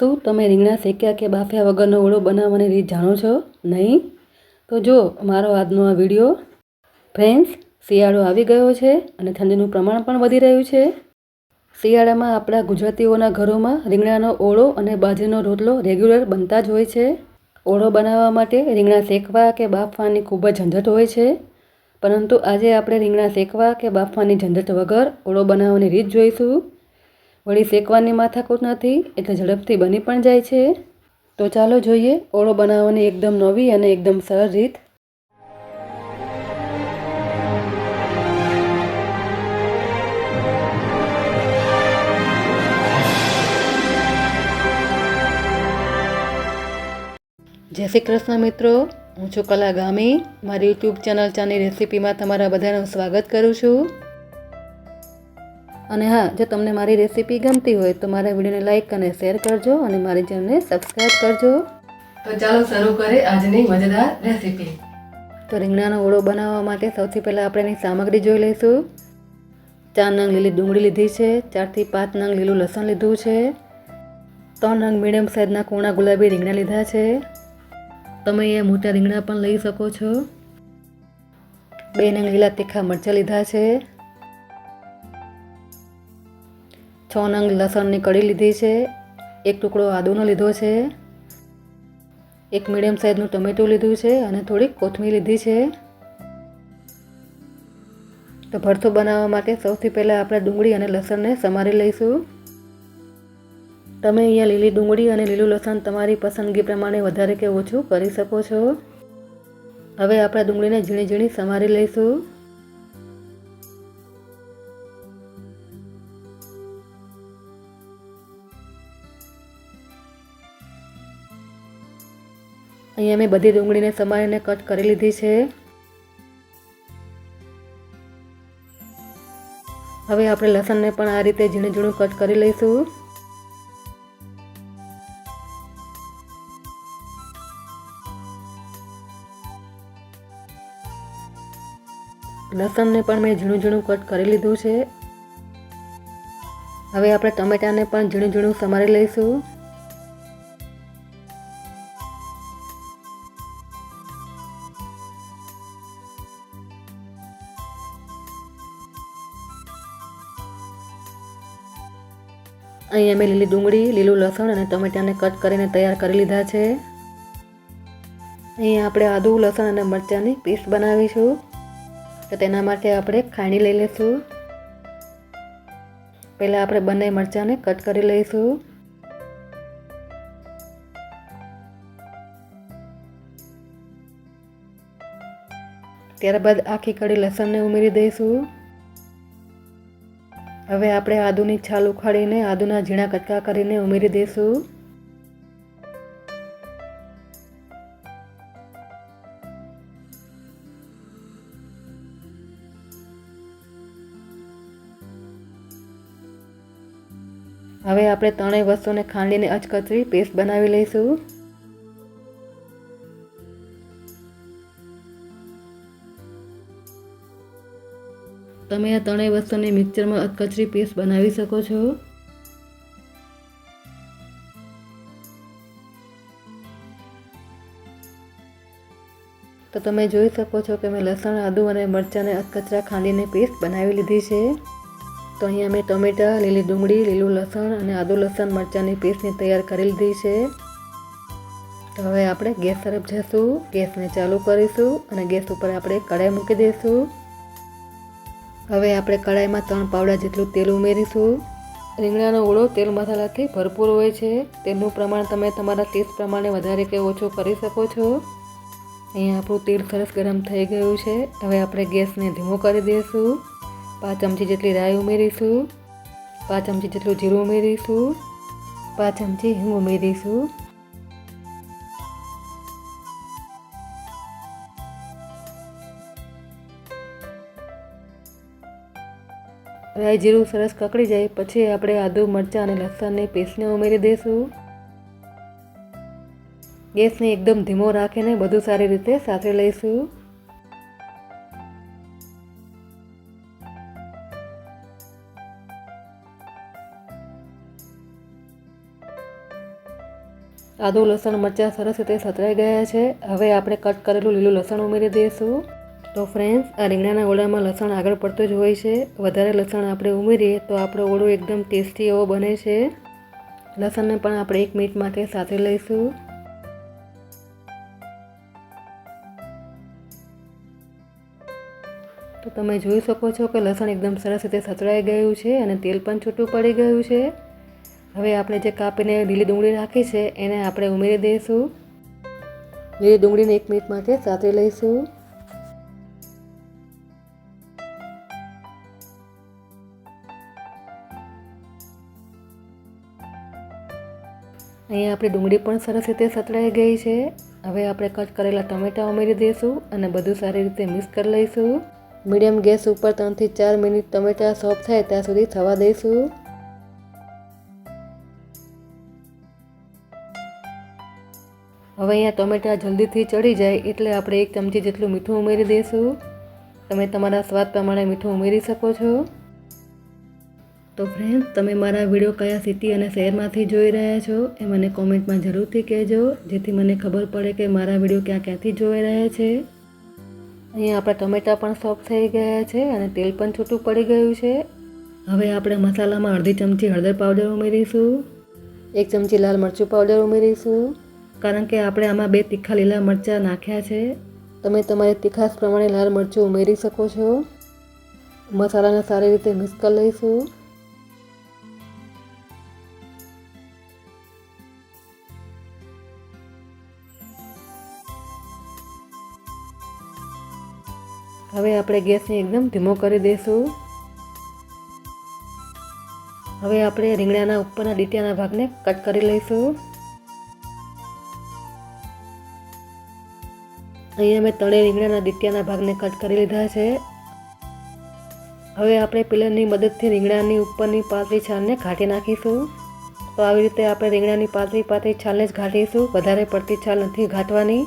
શું તમે રીંગણા શેક્યા કે બાફ્યા વગરનો ઓળો બનાવવાની રીત જાણો છો? નહીં? તો જો, મારો આજનો આ વીડિયો, ફ્રેન્ડ્સ, શિયાળો આવી ગયો છે અને ઠંડીનું પ્રમાણ પણ વધી રહ્યું છે. શિયાળામાં આપણા ગુજરાતીઓના ઘરોમાં રીંગણાનો ઓળો અને બાજરીનો રોટલો રેગ્યુલર બનતા જ હોય છે. ઓળો બનાવવા માટે રીંગણા શેકવા કે બાફવાની ખૂબ જ ઝંઝટ હોય છે. પરંતુ આજે આપણે રીંગણા શેકવા કે બાફવાની ઝંઝટ વગર ઓળો બનાવવાની રીત જોઈશું. વળી શેકવાની માથાકૂટ નથી, એટલે ઝડપથી બની પણ જાય છે. તો ચાલો જોઈએ, ઓળો બનાવવાની એકદમ નવી અને એકદમ સરળ રીત. જય શ્રી કૃષ્ણ મિત્રો, હું છું કલા ગામી મારી યુટ્યુબ ચેનલ ચાની રેસીપીમાં તમારા બધાનું સ્વાગત કરું છું. અને હા જો તમને મારી રેસીપી ગમતી હોય તો મારા વિડીયોને લાઈક અને શેર કરજો અને મારી ચેનલને સબસ્ક્રાઈબ કરજો. તો ચાલો શરૂ કરીએ આજની મજેદાર રેસીપી. તો રીંગણાનો ઓળો બનાવવા માટે સૌથી પહેલાં આપણે એની સામગ્રી જોઈ લઈશું. ચાર નંગ લીલી ડુંગળી લીધી છે ચારથી પાંચ નંગ લીલું લસણ લીધું છે ત્રણ નંગ મીડિયમ સાઇઝના કોણા ગુલાબી રીંગણા લીધા છે. તમે એ મોટા રીંગણા પણ લઈ શકો છો. બે નંગ લીલા તીખા મરચાં લીધા છે. છ નંગ લસણની કળી લીધી છે, એક ટુકડો આદુનો લીધો છે, એક મીડિયમ સાઇઝનું ટમેટું લીધું છે અને થોડીક કોથમીર લીધી છે. તો ભરથો બનાવવા માટે સૌથી પહેલાં આપણે ડુંગળી અને લસણને સમારી લઈશું. તમે અહીંયા લીલી ડુંગળી અને લીલું લસણ તમારી પસંદગી પ્રમાણે વધારે કે ઓછું કરી શકો છો. હવે આપણે ડુંગળીને ઝીણી ઝીણી સમારી લઈશું. અહીંયા મેં બધી ડુંગળીને સમારીને કટ કરી લીધી છે. હવે આપણે લસણને પણ આ રીતે ઝીણું ઝીણું કટ કરી લઈશું. લસણને પણ મેં ઝીણું ઝીણું કટ કરી લીધું છે. હવે આપણે ટમેટાને પણ ઝીણું ઝીણું સમારી લઈશું. અહીંયા મેં લીલી ડુંગળી, લીલું લસણ અને ટમેટાને કટ કરીને તૈયાર કરી લીધા છે. અહીંયા આપણે આદુ, લસણ અને મરચાંની પેસ્ટ બનાવીશું. તો તેના માટે આપણે ખાંડી લઈ લઈશું. પહેલાં આપણે બંને મરચાંને કટ કરી લઈશું. ત્યારબાદ આખી કડી લસણને ઉમેરી દઈશું. હવે આપણે આદુની છાલ ઉખાડીને આદુના ઝીણા કટકા કરીને ઉમેરી દઈશું. હવે આપણે ત્રણેય વસ્તુને ખાંડીને અચકચરી પેસ્ટ બનાવી લઈશું. તમે આ ત્રણેય વસ્તુને મિક્સરમાં અધકચરી પેસ્ટ બનાવી શકો છો. તો તમે જોઈ શકો છો કે મેં લસણ, આદુ અને મરચાંને અધકચરા ખાંડીને પેસ્ટ બનાવી લીધી છે. તો અહીંયા મેં ટમેટાં, લીલી ડુંગળી, લીલું લસણ અને આદુ, લસણ, મરચાંની પેસ્ટને તૈયાર કરી લીધી છે. તો હવે આપણે ગેસ તરફ જઈશું. ગેસને ચાલુ કરીશું અને ગેસ ઉપર આપણે કઢાઈ મૂકી દઈશું. હવે આપણે કઢાઈમાં ત્રણ પાવડા જેટલું તેલ ઉમેરીશું. રીંગણાનો ઓળો તેલ મસાલાથી ભરપૂર હોય છે. તેલનું પ્રમાણ તમે તમારા ટેસ્ટ પ્રમાણે વધારે કે ઓછું કરી શકો છો. અહીંયા આપણું તેલ સરસ ગરમ થઈ ગયું છે. હવે આપણે ગેસને ધીમો કરી દઈશું. પાંચ ચમચી જેટલી રાઈ ઉમેરીશું. પાંચ ચમચી જેટલું જીરું ઉમેરીશું. પાંચ ચમચી હિંગ ઉમેરીશું. રાઈ જીરું સરસ કકડી જાય, પછી આપણે આદુ, મરચાં અને લસણની પેસ્ટને ઉમેરી દઈશું ગેસને એકદમ ધીમો રાખીને બધું સારી રીતે સાતરી લઈશું. આદુ, લસણ, મરચાં સરસ રીતે સતરાઈ ગયા છે. હવે આપણે કટ કરેલું લીલું લસણ ઉમેરી દઈશું તો ફ્રેન્ડ્સ આ રીંગણાના ઓળામાં લસણ આગળ પડતું જ હોય છે. વધારે લસણ આપણે ઉમેરીએ તો આપણો ઓળો એકદમ ટેસ્ટી એવો બને છે. લસણને પણ આપણે એક મિનિટ માટે સાથે લઈશું. તો તમે જોઈ શકો છો કે લસણ એકદમ સરસ રીતે સતળાઈ ગયું છે અને તેલ પણ છૂટું પડી ગયું છે. હવે આપણે જે કાપીને લીલી ડુંગળી રાખી છે એને આપણે ઉમેરી દઈશું. લીલી ડુંગળીને એક મિનિટ માટે સાથે લઈશું. અહીંયા આપણી ડુંગળી પણ સરસ રીતે સતળાઈ ગઈ છે. હવે આપણે કટ કરેલા ટમેટાં ઉમેરી દઈશું અને બધું સારી રીતે મિક્સ કરી લઈશું. મીડિયમ ગેસ ઉપર ત્રણથી ચાર મિનિટ ટમેટાં સોફ્ટ થાય ત્યાં સુધી થવા દઈશું. હવે અહીંયા ટમેટાં જલ્દીથી ચડી જાય એટલે આપણે એક ચમચી જેટલું મીઠું ઉમેરી દઈશું. તમે તમારા સ્વાદ પ્રમાણે મીઠું ઉમેરી શકો છો. તો ફ્રેન્ડ તમે મારા વીડિયો કયા સિટી અને શહેરમાંથી જોઈ રહ્યા છો એ મને કોમેન્ટમાં જરૂરથી કહેજો, જેથી મને ખબર પડે કે મારા વીડિયો ક્યાં ક્યાંથી જોઈ રહ્યા છે. અહીંયા આપણા ટમેટાં પણ સોફ્ટ થઈ ગયા છે અને તેલ પણ છૂટું પડી ગયું છે. હવે આપણે મસાલામાં અડધી ચમચી હળદર પાવડર ઉમેરીશું. એક ચમચી લાલ મરચું પાવડર ઉમેરીશું. કારણ કે આપણે આમાં બે તીખા લીલા મરચાં નાખ્યા છે. તમે તમારી તીખાશ પ્રમાણે લાલ મરચું ઉમેરી શકો છો. મસાલાને સારી રીતે મિક્સ કરી લઈશું. હવે આપણે ગેસને એકદમ ધીમો કરી દઈશું. હવે આપણે રીંગણાના ઉપરના ડીટિયાના ભાગને કટ કરી લઈશું. અહીંયા મેં ત્રણેય રીંગણાના ડીટિયાના ભાગને કટ કરી લીધા છે. હવે આપણે પિલરની મદદથી રીંગણાની ઉપરની પાતળી છાલને ઘાટી નાખીશું. તો આવી રીતે આપણે રીંગણાની પાતળી પાતળી છાલને જ ઘાટીશું. વધારે પડતી છાલ નથી ઘાટવાની.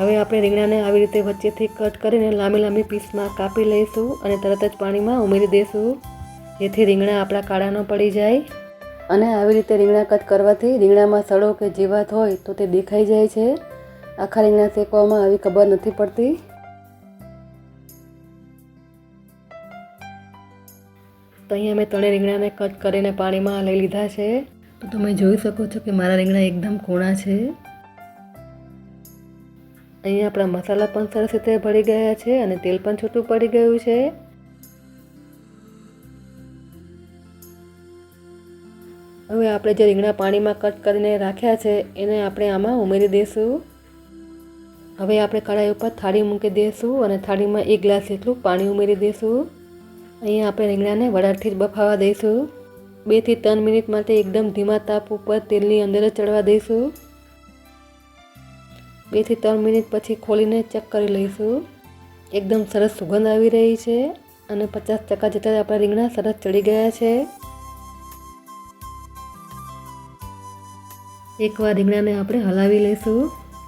હવે આપણે રીંગણાને આવી રીતે વચ્ચેથી કટ કરીને લાંબી લાંબી પીસમાં કાપી લઈશું અને તરત જ પાણીમાં ઉમેરી દઈશું જેથી રીંગણા આપણા કાળા ન પડી જાય. અને આવી રીતે રીંગણા કટ કરવાથી રીંગણામાં સડો કે જીવાત હોય તો તે દેખાઈ જાય છે. આખા રીંગણા શેકવામાં આવી ખબર નથી પડતી. તો અહીંયા મેં ત્રણેય રીંગણાને કટ કરીને પાણીમાં લઈ લીધા છે. તો તમે જોઈ શકો છો કે મારા રીંગણા એકદમ કોણા છે. અહીંયા આપણા મસાલા પણ સરસ રીતે ભળી ગયા છે અને તેલ પણ છૂટું પડી ગયું છે. હવે આપણે જે રીંગણા પાણીમાં કટ કરીને રાખ્યા છે, એને આપણે આમાં ઉમેરી દઈશું હવે આપણે કઢાઈ ઉપર થાળી મૂકી દઈશું અને થાળીમાં એક ગ્લાસ જેટલું પાણી ઉમેરી દઈશું અહીંયા આપણે રીંગણાને વડારથી જ બફાવા દઈશું. બેથી ત્રણ મિનિટ માટે એકદમ ધીમા તાપ ઉપર તેલની અંદર જ ચડવા દઈશું. બેથી ત્રણ મિનિટ પછી ખોલીને ચેક કરી લઈશું. એકદમ સરસ સુગંધ આવી રહી છે અને પચાસ ટકા જેટલા આપણા રીંગણા સરસ ચડી ગયા છે. એકવાર રીંગણાને આપણે હલાવી લઈશું,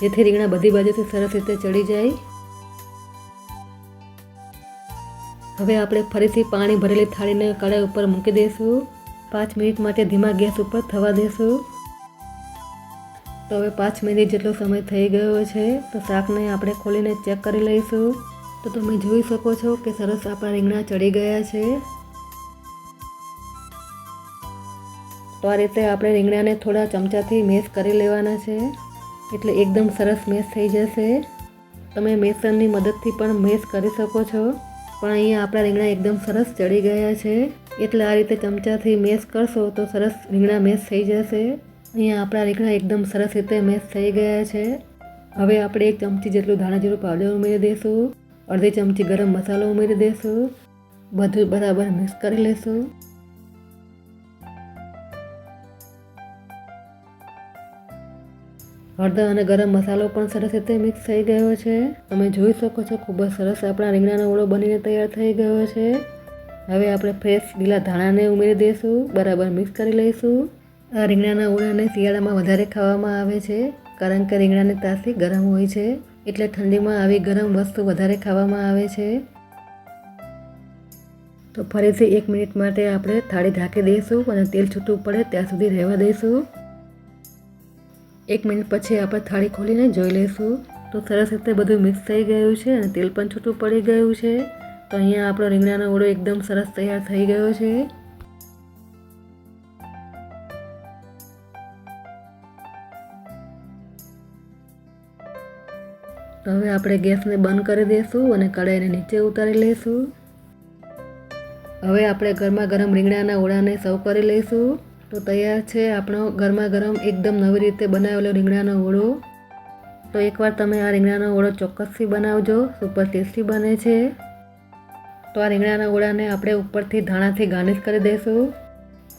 જેથી રીંગણા બધી બાજુથી સરસ રીતે ચડી જાય. હવે આપણે ફરીથી પાણી ભરેલી થાળીને કડાઈ ઉપર મૂકી દઈશું. પાંચ મિનિટ માટે ધીમા ગેસ ઉપર થવા દઈશું. તો હવે પાંચ મિનિટ જેટલો સમય થઈ ગયો છે, તો શાકને આપણે ખોલીને ચેક કરી લઈશું. તો તમે જોઈ શકો છો કે સરસ આપણા રીંગણા ચડી ગયા છે. તો આ રીતે આપણે રીંગણાને થોડા ચમચાથી મેશ કરી લેવાના છે, એટલે એકદમ સરસ મેશ થઈ જશે. તમે મેસનની મદદથી પણ મેશ કરી શકો છો, પણ અહીંયા આપણા રીંગણા એકદમ સરસ ચડી ગયા છે. એટલે આ રીતે ચમચાથી મેશ કરશો તો સરસ રીંગણા મેશ થઈ જશે. અહીંયા આપણા રીંગણા એકદમ સરસ રીતે મેશ થઈ ગયા છે. હવે આપણે એક ચમચી જેટલું ધાણા જીરું પાવડર ઉમેરી દઈશું. અડધી ચમચી ગરમ મસાલો ઉમેરી દઈશું. બધું બરાબર મિક્સ કરી લઈશું. હળદર અને ગરમ મસાલો પણ સરસ રીતે મિક્સ થઈ ગયો છે. તમે જોઈ શકો છો ખૂબ જ સરસ આપણા રીંગણાનો ઓળો બનીને તૈયાર થઈ ગયો છે. હવે આપણે ફ્રેશ લીલા ધાણાને ઉમેરી દઈશું. બરાબર મિક્સ કરી લઈશું. આ રીંગણાના ઓળાને શિયાળામાં વધારે ખાવામાં આવે છે, કારણ કે રીંગણાની તાસી ગરમ હોય છે, એટલે ઠંડીમાં આવી ગરમ વસ્તુ વધારે ખાવામાં આવે છે. તો ફરીથી એક મિનિટ માટે આપણે થાળી ઢાંકી દઈશું અને તેલ છૂટું પડે ત્યાં સુધી રહેવા દઈશું. એક મિનિટ પછી આપણે થાળી ખોલીને જોઈ લઈશું. તો સરસ રીતે બધું મિક્સ થઈ ગયું છે અને તેલ પણ છૂટું પડી ગયું છે. તો અહીંયા આપણો રીંગણાનો ઓળો એકદમ સરસ તૈયાર થઈ ગયો છે. હવે આપણે ગેસને બંધ કરી દઈશું અને કડાઈને નીચે ઉતારી લઈશું. હવે આપણે ગરમા ગરમ રીંગણાના ઓળાને સર્વ કરી લઈશું. તો તૈયાર છે આપણો ગરમા ગરમ એકદમ નવી રીતે બનાવેલો રીંગણાનો ઓળો. તો એકવાર તમે આ રીંગણાનો ઓળો ચોક્કસથી બનાવજો સુપર ટેસ્ટી બને છે. તો આ રીંગણાના ઓળાને આપણે ઉપરથી ધાણાથી ગાર્નિશ કરી દઈશું.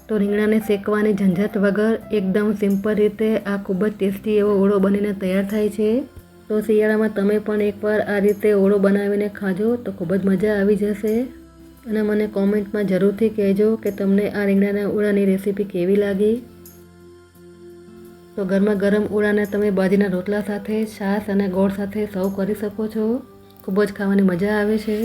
તો રીંગણાને શેકવાની ઝંઝટ વગર એકદમ સિમ્પલ રીતે આ ખૂબ જ ટેસ્ટી એવો ઓળો બનીને તૈયાર થાય છે. તો શિયાળામાં તમે પણ એકવાર આ રીતે ઓળો બનાવીને ખાજો તો ખૂબ જ મજા આવી જશે. અને મને કોમેન્ટમાં જરૂરથી કહેજો કે તમને આ રીંગણાના ઓળાની રેસીપી કેવી લાગી. તો ઘરમાં ગરમ ઓળાને તમે બાજરીના રોટલા સાથે, છાશ અને ગોળ સાથે સર્વ કરી શકો છો. ખૂબ જ ખાવાની મજા આવે છે.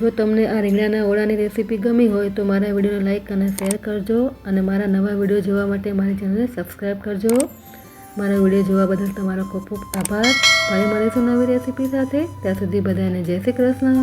જો તમને આ રીંગણાના ઓળાની રેસીપી ગમી હોય તો મારા વિડીયોને લાઇક અને શેર કરજો અને મારા નવા વીડિયો જોવા માટે મારી ચેનલને સબસ્ક્રાઈબ કરજો. મારા વીડિયો જોવા બદલ તમારો ખૂબ ખૂબ આભાર. ફરી મળીશું નવી રેસીપી સાથે. ત્યાં સુધી બધાને જય શ્રી કૃષ્ણ.